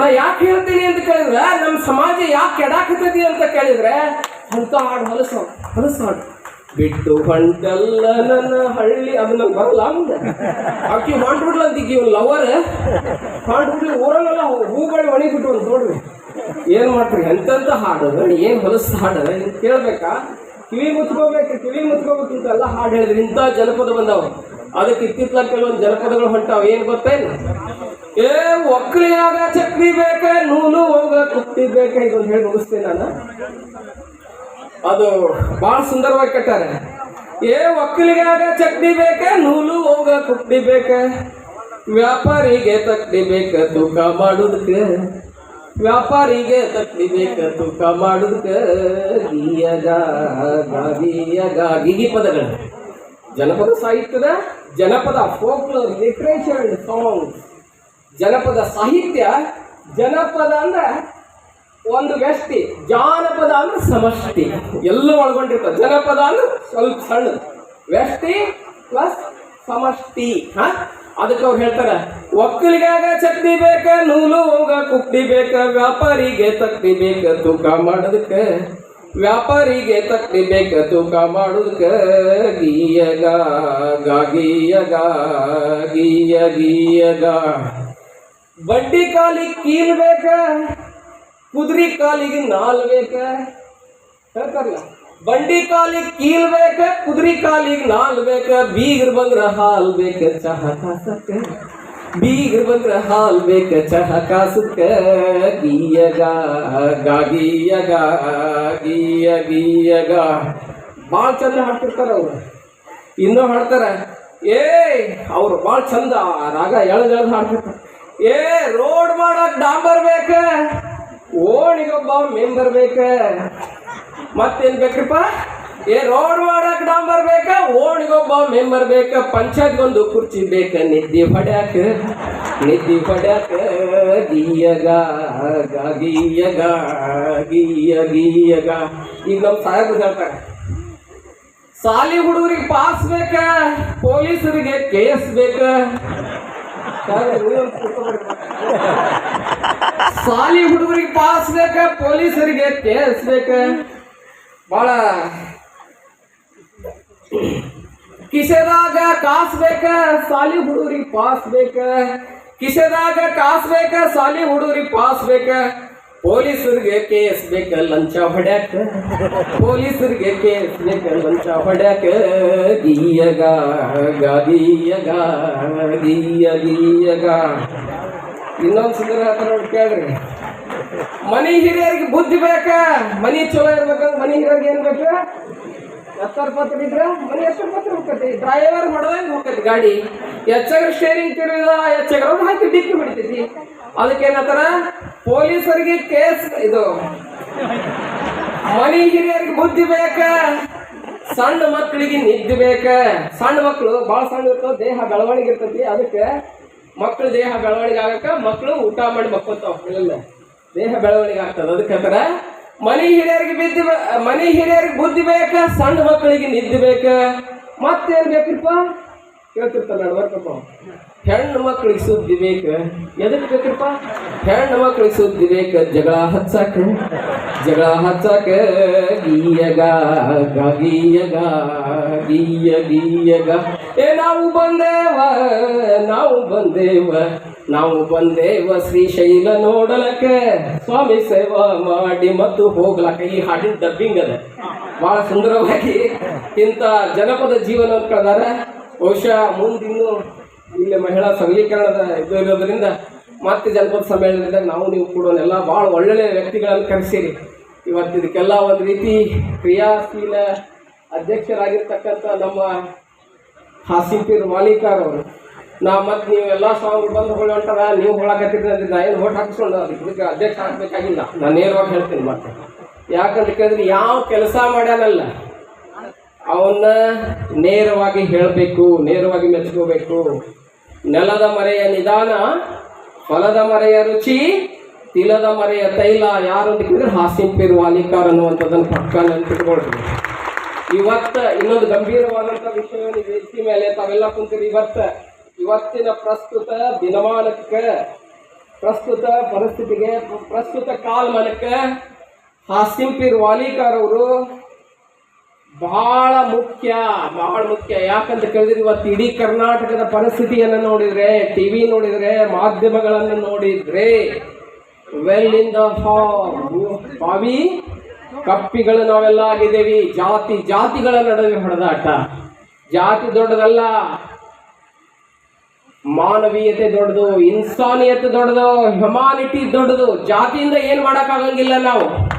ನಾ ಯಾಕೆ ಹೇಳ್ತೀನಿ ಅಂತ ಕೇಳಿದ್ರೆ ನಮ್ಮ ಸಮಾಜ ಯಾಕೆ ಕೆಡಾಕತ್ತೈತಿ ಅಂತ ಕೇಳಿದ್ರೆ ಅಂತ ಹಾಡು ಹೊಲಸು ಹೊಲಸು ಹಾಡು. ಬಿಟ್ಟು ಹೊಂಟಲ್ಲ ನನ್ನ ಹಳ್ಳಿ. ಅದು ನಂಗೆ ಬರಲ್ಲ ಮುಂದೆ ಆಕಿ ಅಂತ ಇವ್ ಲವರ್ ಹೊಂಟ್ಬಿಡ್ಲಿ ಊರಲ್ಲೆಲ್ಲ ಹೂಗಳು ಒಣಗಿಬಿಟ್ಟು ಒಂದು ನೋಡ್ರಿ ಏನ್ ಮಾಡ್ತೀರಿ? ಎಂತೆಂತ ಹಾಡು ಏನ್ ಹೊಲಸು ಹಾಡದ? ಇದು ಕೇಳ್ಬೇಕಾ? ಕಿವಿ ಮುಚ್ಕೋಬೇಕು ಕಿವಿ ಮುಚ್ಕೋಬೇಕು ಅಂತ ಎಲ್ಲ ಹಾಡು ಹೇಳಿದ್ರೆ. ಇಂಥ ಜನಪದ ಬಂದಾವ. ಅದಕ್ಕೆ ಇತ್ತಿತ್ತಲ ಕೆಲವೊಂದು ಜನಪದಗಳು ಹೊಂಟಾವ. ಏನ್ ಗೊತ್ತೇನು? ಏ ಒಕ್ಕಲಿಯಾಗ ಚಕ್ರಿ ಬೇಕೆ, ನೂಲು ಹೋಗ ಕುತ್ತಿ ಬೇಕ. ಇದೊಂದು ಹೇಳಿ ಮುಗಿಸ್ತೇನೆ ನಾನು. ಅದು ಬಹಳ ಸುಂದರವಾಗಿ ಕಟ್ಟಾರೆ. ಏ, ಒಕ್ಕಲಿಗಾಗ ಚಕ್ಡಿ ಬೇಕ, ನೂಲು ಹೋಗ ಕುಟ್ಟಿ ಬೇಕ. ವ್ಯಾಪಾರಿಗೆ ತಕ್ಕಡಿ ಬೇಕ, ತೂಕ ಮಾಡುದಕ್ಕೆ ವ್ಯಾಪಾರಿಗೆ ತಕ್ಕಡಿ ಬೇಕ, ತೂಕ ಮಾಡುದಕ್ಕೆ ಗೀಯಗ ಪದಗಳು. ಜನಪದ ಸಾಹಿತ್ಯದ ಜನಪದ ಫೋಕ್ಲೋರ್ ಲಿಟ್ರೇಚರ್ ಸಾಂಗ್ ಜನಪದ ಸಾಹಿತ್ಯ, ಜನಪದ ಅಂದ್ರೆ ಒಂದು ವ್ಯಕ್ತಿ ಜಾನಪದ ಅಂದ್ರೆ ಸಮಷ್ಟಿ. ಎಲ್ಲ ಒಳಗೊಂಡಿರ್ತದೆ. ಜನಪದ ಅಂದ್ರೆ ಸ್ವಲ್ಪ ಸಣ್ಣ ವ್ಯಕ್ತಿ ಪ್ಲಸ್ ಸಮಷ್ಟಿ. ಹ? ಅದಕ್ಕೆ ಅವ್ರು ಹೇಳ್ತಾರೆ, ಒಕ್ಕಲಿಗಾಗ ಚಟ್ನಿ ಬೇಕ, ನೂಲು ಹೋಗ ಕುಕ್ಡಿ ಬೇಕ, ವ್ಯಾಪಾರಿಗೆ ತಕ್ಕಿ ಬೇಕ, ತೂಕ ಮಾಡೋದಕ್ಕೆ. ವ್ಯಾಪಾರಿಗೆ ತಕ್ಕಿ ಬೇಕ, ತೂಕ ಮಾಡೋದಕ್ಕೆ. ಗೀಯಗ ಗಾಗಿಯಗ ಗೀಯ, ಗೀಯಗ. ಬಡ್ಡಿ ಕೀಲ್ ಬೇಕ ಕುದುರೆ ಕಾಲಿಗೆ ನಾಲ್ ಬೇಕ? ಹೇಳ್ತಾರಲ್ಲ ಬಂಡಿ ಕಾಲಿಗೆ ಕೀಲ್ ಬೇಕ, ಕುದುರೆ ಕಾಲಿಗೆ ನಾಲ್ ಬೇಕ, ಬೀಗರ್ ಬಂದ್ರ ಹಾಲ್ ಬೇಕ ಚಹ ಕಾಸಕ್ಕ ಬೀಗರ್ ಬಂದ್ರ ಹಾಲ್ ಬೇಕ ಚಹ ಕಾಸಕ್ಕ ಗೀಯಗ ಗಾಗಿಯಗ ಗೀಯ, ಗೀಯಗ. ಭಾಳ ಚಂದ ಹಾಡ್ತಿರ್ತಾರ ಅವ್ರು. ಇನ್ನೂ ಹಾಡ್ತಾರ, ಏ, ಅವ್ರು ಭಾಳ ಚಂದ, ರಾಗ ಎಳ್ದು ಎಳ್ದು ಹಾಡ್ತಿರ್ತಾರ. ಏ, ರೋಡ್ ಮಾಡಕ್ ಡಾಂಬರ್ ಬೇಕ? ಓಣಿಗೊಬ್ಬ ಮೆಂಬರ್ ಬೇಕ ಮತ್ತೇನ್ ಬೇಕ್ರಿಪ್ಪ? ಏ, ರೋಡ್ ಮಾಡಕ್ ಡಾಂಬರ್ ಬೇಕ ಓಣಿಗೊಬ್ಬ ಮೆಂಬರ್ ಬೇಕ ಪಂಚಾಯತ್ಗೊಂದು ಕುರ್ಚಿ ಬೇಕ, ನಿದ್ದಿ ಹೊಡ್ಯಾಕ ನಿದ್ದಿ ಹೊಡ್ಯಾಕ, ಗೀಯಗ ಗೀಯಗ, ಗೀಯ, ಗೀಯಗ. ಈಗ ನಮ್ಮ ಸಾಹೇಬ್ರು ಹೇಳ್ತಾರೆ. ಸಾಲಿ ಹುಡುಗರಿಗೆ ಪಾಸ್ ಬೇಕ, ಪೊಲೀಸರಿಗೆ ಕೇಸ್ ಬೇಕ? ಸಾಲಿ ಹುಡುಗರಿಗೆ ಪಾಸ್ ಬೇಕ ಪೊಲೀಸರಿಗೆ ಕೇಸ್ ಬಹಳ ಕಿಸೆದಾಗ ಕಾಸ್ ಬೇಕ ಸಾಲಿ ಹುಡುಗರಿಗೆ ಪಾಸ್ ಬೇಕ ಕಿಸೆದಾಗ ಕಾಸ್ ಬೇಕ ಸಾಲಿ ಹುಡುಗರಿಗೆ ಪಾಸ್ ಬೇಕ ಪೊಲೀಸರಿಗೆ ಕೇಸ್ ಬೇಕ ಲಂಚ ಹೊಡ್ಯಾಕ. ಪೊಲೀಸರಿಗೆ ಕೇಸ್ ಬೇಕ ಲಂಚ ಹೊಡ್ಯಾಕ. ಗೀಯಗ ಗೀಯಗ ಗೀಯ ಗೀಯಗ ಇನ್ನೊಂದು ಸುಂದರ ಹೇಳ್ತಾರ ನೋಡಿ ಕೇಳ್ರಿ. ಮನಿ ಹಿರಿಯರಿಗೆ ಬುದ್ಧಿ ಬೇಕಾ? ಮನಿ ಚಲೋ ಇರ್ಬೇಕಂದ್ರೆ ಮನಿ ಹಿರಿಯರಿಗೆ ಏನ್ ಬೇಕಾ? ಎತ್ತರ ಪತ್ರ ಇದ್ರ ಮನಿ ಎತ್ತರ ಪತ್ರ ಹೋಗ್ತೈತಿ. ಡ್ರೈವರ್ ಮಾಡೋದಂಗ ಹೋಗ್ತೈತಿ ಗಾಡಿ. ಹೆಚ್ಚಾಗ ಸ್ಟೇರಿಂಗ್ ತಿರುಗಿಲ್ಲ ಹೆಚ್ಚಾಗ ಹಾಕಿ ಡಿಕ್ಕಿ ಬಿಡ್ತೈತಿ ಅದಕ್ಕೆ ಏನಂತಾರ? ಪೊಲೀಸರಿಗೆ ಕೇಸ್, ಇದು, ಮನಿ ಹಿರಿಯರಿಗೆ ಬುದ್ಧಿ ಬೇಕ? ಸಣ್ಣ ಮಕ್ಕಳಿಗೆ ನಿದ್ದೆ ಬೇಕ? ಸಣ್ಣ ಮಕ್ಕಳು ಭಾಳ ಸಣ್ಣ ಇರ್ತಾವ, ದೇಹ ಬೆಳವಣಿಗೆ ಇರ್ತೈತಿ. ಅದಕ್ಕೆ ಮಕ್ಕಳು ದೇಹ ಬೆಳವಣಿಗೆ ಆಗಕ್ಕ ಮಕ್ಕಳು ಊಟ ಮಾಡಿ ಮಕ್ಕೋತಾವ ಇಲ್ಲ ದೇಹ ಬೆಳವಣಿಗೆ ಆಗ್ತದ ಅದಕ್ಕೆ ಮನೆ ಹಿರಿಯರಿಗೆ ಬಿದ್ದಿ ಮನಿ ಹಿರಿಯರಿಗೆ ಬುದ್ಧಿ ಬೇಕ, ಸಣ್ಣ ಮಕ್ಕಳಿಗೆ ನಿದ್ದೆ ಬೇಕ, ಮತ್ತೇನ್ ಬೇಕ್ರಿಪ್ಪ? ಕೇಳ್ತಿರ್ತಾರ ನಡ್ವರ್ಕಪ್ಪ ಹೆಣ್ಣು ಮಕ್ಕಳಿಗೆ ಸುದ್ದಿ ಬೇಕ ಎದಕ್ಕೆ ಬೇಕಪ್ಪ? ಹೆಣ್ಣು ಮಕ್ಕಳಿಗೆ ಸುದ್ದಿ ಬೇಕ, ಜಗಳ ಹಚ್ಚಾಕ. ಜಗಳ ಹಚ್ಚಾಕ, ಗೀಯಗ ಗೀಯಗ, ಗೀಯ, ಗೀಯಗ. ಏ, ನಾವು ಬಂದೇವ ನಾವು ಬಂದೇವ ನಾವು ಬಂದೇವ ಶ್ರೀಶೈಲ ನೋಡಲಕ್ಕ ಸ್ವಾಮಿ ಸೇವಾ ಮಾಡಿ ಮತ್ತು ಹೋಗ್ಲಕ್ಕ ಈ ಹಾಡಿನ ಡಬ್ಬಿಂಗ್ ಅದ. ಬಹಳ ಸುಂದರವಾಗಿ ಇಂಥ ಜನಪದ ಜೀವನ ಕಳೆದಾರ ಬಹುಶಃ ಮುಂದಿನ್ನೂ ಇಲ್ಲಿ ಮಹಿಳಾ ಸಬಲೀಕರಣದ ಇದು ಇರೋದ್ರಿಂದ ಮತ್ತೆ ಜನಪದ ಸಮ್ಮೇಳನದಾಗ ನಾವು ನೀವು ಕೂಡ ಎಲ್ಲ ಭಾಳ ಒಳ್ಳೊಳ್ಳೆಯ ವ್ಯಕ್ತಿಗಳನ್ನು ಕರೆಸಿರಿ. ಇವತ್ತು ಇದಕ್ಕೆಲ್ಲ ಒಂದು ರೀತಿ ಕ್ರಿಯಾಶೀಲ ಅಧ್ಯಕ್ಷರಾಗಿರ್ತಕ್ಕಂಥ ನಮ್ಮ ಹಾಸಿಪಿರ್ ಮಾಲೀಕರ್ ಅವರು. ನಾ ಮತ್ತೆ ನೀವು ಎಲ್ಲ ಸಾಂಗ್ ಬಂದು ಹೋಗಿ ಹೊಂಟಾರ ನೀವು ಹೊಳಕತ್ತಿದ್ರೆ ನಾ ಏನು ಓಟ್ ಹಾಕಿಸ್ಕೊಂಡು ಅದಕ್ಕೆ ಇದಕ್ಕೆ ಅಧ್ಯಕ್ಷ ಹಾಕ್ಬೇಕಾಗಿಲ್ಲ ನಾನು ನೇರವಾಗಿ ಹೇಳ್ತೀನಿ ಮತ್ತೆ. ಯಾಕಂತ ಕೇಳಿದ್ರೆ ಯಾವ ಕೆಲಸ ಮಾಡ್ಯಾನಲ್ಲ ಅವನ್ನ ನೇರವಾಗಿ ಹೇಳಬೇಕು, ನೇರವಾಗಿ ಮೆಚ್ಕೋಬೇಕು. ನೆಲದ ಮರೆಯ ನಿಧಾನ, ಫಲದ ಮರೆಯ ರುಚಿ, ತಿಲದ ಮರೆಯ ತೈಲ, ಯಾರು ಅಂತ ಕೇಳಿದ್ರೆ ಹಾಸಿಂಪೀರ್ ವಾಲಿಕಾರ್ ಅನ್ನುವಂಥದ್ದನ್ನು ಪಕ್ಕ ನೆನ್ಪಿಟ್ಕೊಳ್ರಿ. ಇವತ್ತ ಇನ್ನೊಂದು ಗಂಭೀರವಾದಂಥ ವಿಷಯವನ್ನು ವೇದಿಕೆ ಮೇಲೆ ತಾವೆಲ್ಲ ಕುಂತೀರಿ. ಇವತ್ತು, ಇವತ್ತಿನ ಪ್ರಸ್ತುತ ದಿನಮಾನಕ್ಕೆ, ಪ್ರಸ್ತುತ ಪರಿಸ್ಥಿತಿಗೆ, ಪ್ರಸ್ತುತ ಕಾಲಮಾನಕ್ಕೆ ಹಾಸಿಂಪೀರ್ ವಾಲಿಕಾರ್ ಅವರು ಬಹಳ ಮುಖ್ಯ ಬಹಳ ಮುಖ್ಯ. ಯಾಕಂತ ಕೇಳಿದ್ರೆ ಇವತ್ತು ಇಡೀ ಕರ್ನಾಟಕದ ಪರಿಸ್ಥಿತಿಯನ್ನು ನೋಡಿದ್ರೆ, ಟಿವಿ ನೋಡಿದ್ರೆ, ಮಾಧ್ಯಮಗಳನ್ನು ನೋಡಿದ್ರೆ ವೆಲ್ ಇನ್ ದ ಬಾವಿ, ಕಪ್ಪಿಗಳು ನಾವೆಲ್ಲ ಆಗಿದ್ದೇವೆ. ಜಾತಿ, ಜಾತಿಗಳ ನಡುವೆ ಹೊಡೆದಾಟ. ಜಾತಿ ದೊಡ್ಡದಲ್ಲ. ಮಾನವೀಯತೆ ದೊಡ್ಡದು, ಇನ್ಸಾನಿಯತೆ ದೊಡ್ಡದು, ಹ್ಯುಮಾನಿಟಿ ದೊಡ್ಡದು. ಜಾತಿಯಿಂದ ಏನು ಆಗಂಗಿಲ್ಲ ನಾವು.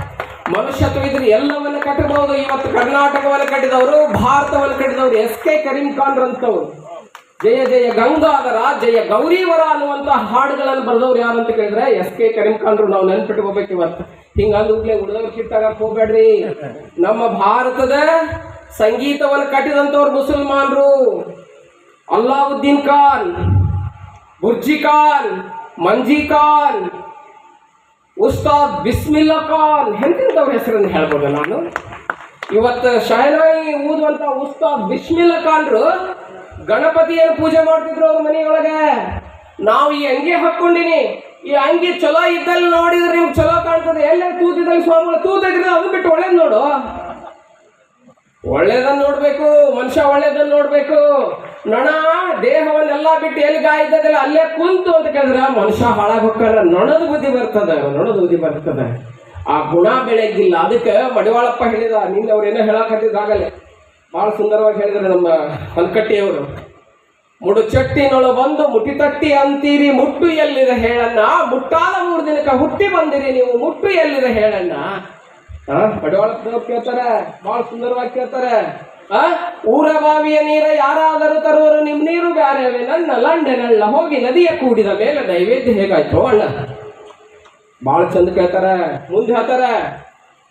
ಮನುಷ್ಯತ್ವ ಇದ್ರೆ ಎಲ್ಲವನ್ನ ಕಟ್ಟಬಹುದು ಇವತ್ತು ಕರ್ನಾಟಕವನ್ನು ಕಟ್ಟಿದವರು, ಭಾರತವನ್ನು ಕಟ್ಟಿದವರು ಎಸ್ ಕೆ ಕರೀಂ ಖಾನ್ ರಂತವರು ಜಯ ಜಯ ಗಂಗಾಧರ, ಜಯ ಗೌರಿವರ ಅನ್ನುವಂತ ಹಾಡುಗಳನ್ನು ಬರೆದವ್ರು ಯಾರು ಅಂತ ಕೇಳಿದ್ರೆ ಎಸ್ ಕೆ ಕರೀಂ ಖಾನ್ರು ನಾವು ನೆನ್ಪಿಟ್ಕೋಬೇಕು ಇವತ್ತು. ಹಿಂಗಂದ್ರೆ ಉಳಿದವ್ರು ಕಿತ್ತಾಗ ಹೋಗ್ಬೇಡ್ರಿ. ನಮ್ಮ ಭಾರತದ ಸಂಗೀತವನ್ನು ಕಟ್ಟಿದಂಥವ್ರು ಮುಸಲ್ಮಾನರು. ಅಲ್ಲಾವುದ್ದೀನ್ ಖಾನ್ ಬುರ್ಜಿ ಖಾನ್, ಮಂಜಿ ಖಾನ್ ಉಸ್ತಾದ್ ಬಿಸ್ಮಿಲ್ಲಾ ಖಾನ್. ಎಂತಿಂಥವ್ರ ಹೆಸರನ್ನು ಹೇಳ್ಬೋದು ನಾನು? ಇವತ್ತು ಶಹನಾಯಿ ಊದುವಂಥ ಉಸ್ತಾದ್ ಬಿಸ್ಮಿಲ್ಲಾ ಖಾನ್ರು ಗಣಪತಿಯನ್ನು ಪೂಜೆ ಮಾಡ್ತಿದ್ರು ಅವ್ರ ಮನೆಯೊಳಗೆ. ನಾವು ಈ ಅಂಗಿ ಹಾಕೊಂಡಿನಿ ಈ ಅಂಗಿ ಚಲೋ ಇದ್ದಲ್ಲಿ ನೋಡಿದ್ರೆ ನಿಮ್ಗೆ ಚಲೋ ಕಾಣ್ತದೆ. ಎಲ್ಲೇ ತೂತಿದ್ದಲ್ಲಿ ಸ್ವಾಮಿಗಳು ತೂತಿದ್ರೆ ಅದು ಬಿಟ್ಟು ಒಳ್ಳೇದು ನೋಡು. ಒಳ್ಳೇದನ್ನ ನೋಡಬೇಕು, ಮನುಷ್ಯ ಒಳ್ಳೇದನ್ನು ನೋಡಬೇಕು. ನೊಣ, ದೇಹವನ್ನೆಲ್ಲ ಬಿಟ್ಟು ಎಲ್ಲಿ ಗಾಯ ಇದ್ದದಲ್ಲ ಅಲ್ಲೇ ಕುಂತು ಅಂತ ಕೇಳಿದ್ರೆ ಮನುಷ್ಯ ಹಾಳಾಗಿ ನೊಣದ ಬುದ್ಧಿ ಬರ್ತದ, ನೊಣದ ಬುದ್ಧಿ ಬರ್ತದ. ಆ ಗುಣ ಬೆಳೆಗಿಲ್ಲ ಅದಕ್ಕೆ ಮಡಿವಾಳಪ್ಪ ಹೇಳಿದ, ನಿನ್ನ ಅವ್ರು ಏನೋ ಹೇಳಕತ್ತಿದ್ದಾಗಲೇ ಬಹಳ ಸುಂದರವಾಗಿ ಹೇಳಿದ್ರೆ ನಮ್ಮ ಹೊನ್ಕಟ್ಟಿಯವರು ಮುಡು ಚಟ್ಟಿನೊಳು ಬಂದು ಮುಟ್ಟಿ ತಟ್ಟಿ ಅಂತೀರಿ, ಮುಟ್ಟು ಎಲ್ಲಿದೆ ಹೇಳಣ್ಣ? ಮುಟ್ಟಾದ ಮೂರು ದಿನಕ್ಕೆ ಹುಟ್ಟಿ ಬಂದಿರಿ ನೀವು, ಮುಟ್ಟು ಎಲ್ಲಿದೆ ಹೇಳಣ್ಣ? ಆ? ಪಡವಾಳದವ್ರು ಕೇಳ್ತಾರ ಬಹಳ ಸುಂದರವಾಗಿ ಕೇಳ್ತಾರ. ಆ? ಊರ ಬಾವಿಯ ನೀರ ಯಾರಾದರೂ ತರುವರು, ನಿಮ್ ನೀರು ಬ್ಯಾರೆವೆ, ನನ್ನ ಲಂಡೆನಲ್ಲ ಹೋಗಿ ನದಿಯ ಕೂಡಿದ ಮೇಲೆ ನೈವೇದ್ಯ ಹೇಗಾಯ್ತು ಅಣ್ಣ? ಬಹಳ ಚಂದ ಕೇಳ್ತಾರ, ಮುಂದೆ ಹೇಳ್ತಾರ,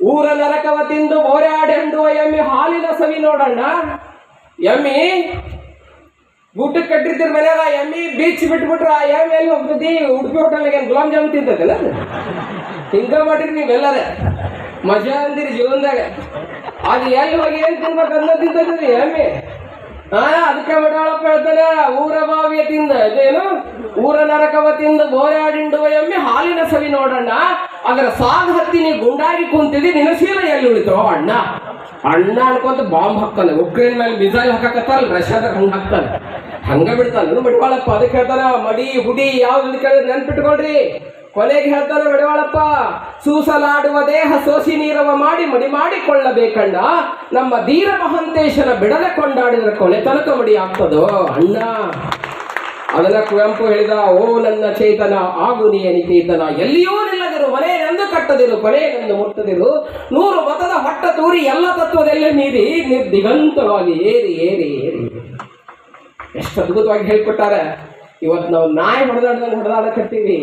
ಊರ ನರಕವ ತಿಂದು ಓರಾಡೆಂಡುವ ಎಮ್ಮಿ ಹಾಲಿನ ಸವಿ ನೋಡಣ್ಣ. ಎಮ್ಮಿ, ಊಟಕ್ಕೆ ಕಟ್ಟಿರ್ತೀರ ಮನೆಯಲ್ಲ, ಎಮ್ಮಿ ಬೀಚ್ ಬಿಟ್ಬಿಟ್ರ ಎಮ್ಮಿ ಎಲ್ಲಿ ಹೋಗ್ತದಿ ಉಡುಪಿ ಹೋಟೆಲ್ಗೆ ಗುಲಾಬ್ ಜಾಮೂನ್ ತಿಂತದಲ್ಲ ಹಿಂಗ ಮಾಡಿರಿ ನೀವೆಲ್ಲರೇ. ಮಜಾ ಅಂದಿರಿ ಜೀವನದಾಗ. ಅದು ಎಲ್ಲಿ ಹೋಗಿ ಏನ್ ತಿನ್ಬೇಕು ಅನ್ನೋ ತಿಂತದ್ರಿ ಎಮ್ಮಿ. ಹಾ ಅದಕ್ಕೆ ಮಡಾಳಪ್ಪ ಹೇಳ್ತಾರೆ ಊರ ಬಾವಿಯ ತಿಂದ ಅದೇನು ಊರ ನರಕವ ತಿಂದು ಗೋರಾಡಿಂಡುವ ಎಮ್ಮೆ ಹಾಲಿನ ಸವಿ ನೋಡಣ್ಣ. ಅದರ ಸಾಗ ಹತ್ತಿ ನೀ ಗುಂಡಾಗಿ ನಿನ್ನ ಸೀರ ಎಲ್ಲಿ ಉಳಿತು ಅಣ್ಣ. ಅಣ್ಣ ಅನ್ಕೊಂತ ಬಾಂಬ್ ಹಾಕ್ತಾನೆ, ಉಕ್ರೇನ್ ಮೇಲೆ ಮಿಸೈಲ್ ಹಾಕಕತ್ತಾರಲ್ಲ ರಷ್ಯಾದಾಗ ಹಂಗ ಹಾಕ್ತಾನೆ. ಹಂಗ ಬಿಡ್ತಾನೆ. ಬಿಡ್ಬಾಳಪ್ಪ ಅದಕ್ಕೆ ಹೇಳ್ತಾನ, ಮಡಿ, ಹುಡಿ ಯಾವ್ದು ಕೇಳಿದ್ರೆ ನೆನ್ಪಿಟ್ಕೊಳ್ರಿ. ಕೊನೆಗೆ ಹೇಳ್ತಾರೆ ಮಡಿವಾಳಪ್ಪ ಸೂಸಲಾಡುವ ದೇಹ ಸೋಸಿ ನೀರವ ಮಾಡಿ ಮಡಿ ಮಾಡಿಕೊಳ್ಳಬೇಕಂಡ. ನಮ್ಮ ಧೀರ ಮಹಂತೇಶನ ಬಿಡದೆ ಕೊಂಡಾಡಿದ್ರೆ ಕೊನೆ ತನಕ ಮಡಿ ಆಗ್ತದೋ? ಅಣ್ಣ, ಅದನ್ನ ಕುವೆಂಪು ಹೇಳಿದ, ಓ ನನ್ನ ಚೇತನ, ಆಗು ನೀ ಚೇತನ. ಎಲ್ಲಿಯೂ ನಿಲ್ಲದಿರು ಮನೆಯೆಂದು ಕಟ್ಟದಿರು ನಂದು ಮುಟ್ಟದಿರು. ನೂರು ಮತದ ಹೊಟ್ಟ ತೂರಿ ಎಲ್ಲ ತತ್ವದಲ್ಲೇ ನೀರಿ ನಿರ್ದಿಗಂತವಾಗಿ ಏರಿ ಏರಿ ಏರಿ ಎಷ್ಟು ಅದ್ಭುತವಾಗಿ ಹೇಳ್ಕೊಟ್ಟಾರೆ. ಇವತ್ತು ನಾವು ನಾಯಿ ಹೊಡೆದಾಡ್ದಂಗೆ ಹೊಡೆದಾಡಕತ್ತೀವಿ.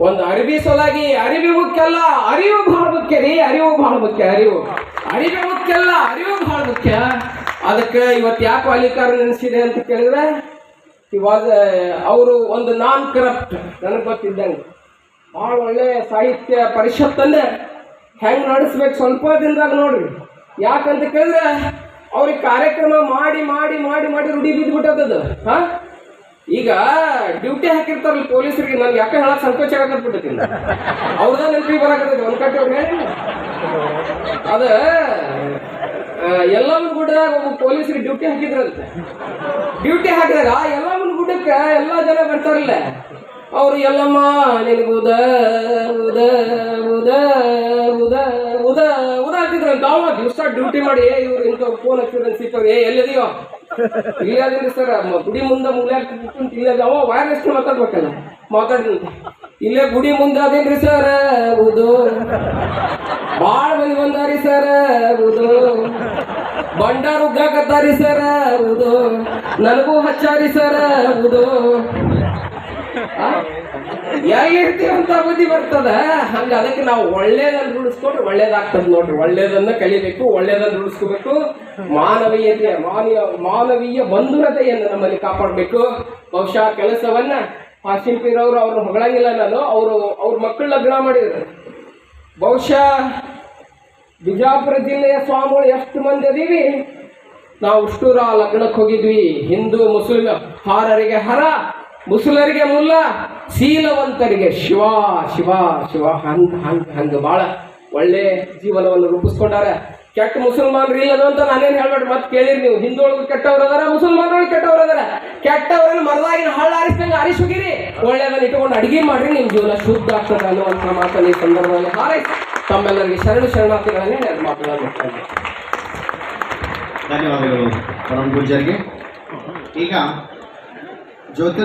ಒಂದು ಅರಿವಿ ಸೊಲಾಗಿ, ಅರಿವಿ ಮುಖ್ಯಲ್ಲ, ಅರಿವು ಬಹಳ ಮುಖ್ಯ ರೀ, ಅರಿವು ಬಹಳ ಮುಖ್ಯ, ಅರಿವು. ಅರಿವಿ ಮುಖ್ಯ ಅಲ್ಲ, ಅರಿವು ಬಹಳ ಮುಖ್ಯ. ಅದಕ್ಕೆ ಇವತ್ತು ಯಾಕೆ ಅಲಿಕಾರ ನೆನೆಸಿದೆ ಅಂತ ಕೇಳಿದ್ರೆ, ಇವಾಗ ಅವರು ಒಂದು ನಾನ್ ಕರಪ್ಟ್, ನನಗೆ ಗೊತ್ತಿದ್ದಂಗೆ. ಭಾಳ ಒಳ್ಳೆ ಸಾಹಿತ್ಯ ಪರಿಷತ್ತನ್ನೇ ಹೆಂಗೆ ನಡೆಸ್ಬೇಕು ಸ್ವಲ್ಪ ದಿನದಾಗ ನೋಡ್ರಿ. ಯಾಕಂತ ಕೇಳಿದ್ರೆ, ಅವ್ರಿಗೆ ಕಾರ್ಯಕ್ರಮ ಮಾಡಿ ಮಾಡಿ ಮಾಡಿ ಮಾಡಿ ರೂಢಿ ಬಿದ್ದುಬಿಟ್ಟದ ಹಾ? ಈಗ ಡ್ಯೂಟಿ ಹಾಕಿರ್ತಾರಲ್ಲ ಪೊಲೀಸರಿಗೆ, ನನ್ಗೆ ಯಾಕೆ ಹೇಳಕ್ ಸಂಕೋಚ ಆಗತ್ಬಿಟ್ಟಿಲ್ಲ ಅವ್ರದ ನೆನಪಿಗೆ ಬರಾಕತ್ತೈತಿ, ಒಂದ್ ಕಟ್ಟಿ ಅವ್ರು ಹೇಳಿ. ಅದ ಎಲ್ಲಮ್ಮನ ಗುಡ್ಡದಾಗ ಒಬ್ಬ ಪೊಲೀಸರಿಗೆ ಡ್ಯೂಟಿ ಹಾಕಿದ್ರಂತೆ. ಡ್ಯೂಟಿ ಹಾಕಿದಾಗ ಎಲ್ಲಮ್ಮನ ಗುಡ್ಡಕ್ಕೆ ಎಲ್ಲ ಜನ ಬರ್ತಾರಲ್ಲ, ಅವ್ರು, ಎಲ್ಲಮ್ಮ, ನಿನಗೆ ಉದ ಉದ ಉದ ಉದ ಉದ ಉದ ಹಾಕಿದ್ರಂತ. ಅವ ದಿವಸ ಡ್ಯೂಟಿ ಮಾಡಿ ಇವ್ರು ಇಂಥ ಫೋನ್ ಹಚ್ಚಿದ್ರೆ ಸಿಕ್ತವ್ರಿ ಎಲ್ಲಿದೆಯೋ? ಇಲ್ಲಿ ಅದೇನ್ರಿ ಸರ್ ಗುಡಿ ಮುಂದೆ ಮುಗ್ಲಾಕ್ ಇಲ್ಲ ಅವ ವೈರ್ಲೆಸ್ ಮಾತಾಡ್ಬೇಕಲ್ಲ ಮಾತಾಡಿದಂತೆ ಇಲ್ಲೇ ಗುಡಿ ಮುಂದೆ ಅದೇನ್ರಿ ಸರ್, ಹೌದು. ಬಾಳ ಮಂದಿ ಬಂದಾರಿ ಸರ್, ಹೌದು. ಬಂಡಾರ ಉಗ್ಗಾಕತ್ತಾರಿ ಸರ್, ಹೌದು. ನನಗೂ ಹಚ್ಚಾರಿ ಸರ್, ಹೌದು. ಆ? ಎಲ್ಲಿರ್ತೀವಿ ಅಂತ ಬುದ್ಧಿ ಬರ್ತದ? ಹಂಗ ಅದಕ್ಕೆ ನಾವು ಒಳ್ಳೇದನ್ನ ರೂಢಿಸ್ಕೊಂಡ್ರೆ ಒಳ್ಳೇದಾಗ್ತದ ನೋಡ್ರಿ. ಒಳ್ಳೇದನ್ನ ಕಲಿಬೇಕು, ಒಳ್ಳೇದನ್ನ ರೂಢಿಸ್ಕೋಬೇಕು. ಮಾನವೀಯತೆ, ಮಾನವೀಯ ಮಾನವೀಯ ಬಂಧುರತೆಯನ್ನು ನಮ್ಮಲ್ಲಿ ಕಾಪಾಡಬೇಕು. ಬಹುಶಃ ಕೆಲಸವನ್ನ ಆ ಶಿಲ್ಪಿರವರು ಅವ್ರು ಹೊಗಳಂಗಿಲ್ಲ ನಾನು, ಅವರು ಅವ್ರ ಮಕ್ಕಳು ಲಗ್ನ ಮಾಡಿದ್ರು. ಬಹುಶಃ ಬಿಜಾಪುರ ಜಿಲ್ಲೆಯ ಸ್ವಾಮಿಗಳು ಎಷ್ಟು ಮಂದಿ ಅದೀವಿ? ನಾವು ಉಷ್ಟೂರ ಲಗ್ನಕ್ಕೆ ಹೋಗಿದ್ವಿ. ಹಿಂದೂ, ಮುಸ್ಲಿಂ ಹಾರರಿಗೆ ಹರ. ಮುಸ್ಲರಿಗೆ ಮುಲ್ಲ, ಶೀಲವಂತರಿಗೆ ಶಿವ ಶಿವ ಶಿವ, ಹಂಗ ಹಂಗ ಹಂಗ ಭಾಳ ಒಳ್ಳೆ ಜೀವನವನ್ನು ರೂಪಿಸ್ಕೊಂಡಾರ. ಕೆಟ್ಟ ಮುಸಲ್ಮಾನರು ಇಲ್ಲದ ಅಂತ ನಾನೇನು ಹೇಳ್ಬೇಡ ಮತ್ತೆ ಕೇಳಿರಿ ನೀವು. ಹಿಂದೊಳಗೆ ಕೆಟ್ಟವ್ರು ಅದಾರ ಮುಸಲ್ಮಾನರು ಕೆಟ್ಟವ್ರು ಅದಾರ. ಕೆಟ್ಟವ್ರನ್ನ ಮರದಾಗಿನ ಹಳ್ಳ ಆರಿಸ್ದಂಗೆ ಆರಿಸಿ ಹೋಗಿರಿ ಒಳ್ಳೆಯದನ್ನ ಇಟ್ಕೊಂಡು ಅಡಿಗೆ ಮಾಡ್ರಿ ನಿಮ್ಮ ಜೀವನ ಶುದ್ಧ ಆಗ್ತದೆ ಅನ್ನುವಂಥ ಮಾತನ್ನು ಈ ಸಂದರ್ಭದಲ್ಲಿ ಹಾರೈಸಿ. ತಮ್ಮೆಲ್ಲರಿಗೆ ಶರಣು ಶರಣಾರ್ಥಿಗಳನ್ನೇ ನಾನು ಮಾತನಾಡುತ್ತೇನೆ ಧನ್ಯವಾದಗಳು ಪರಮ ಪೂಜಾರಿಗೆ ಈಗ ಜ್ಯೋತಿ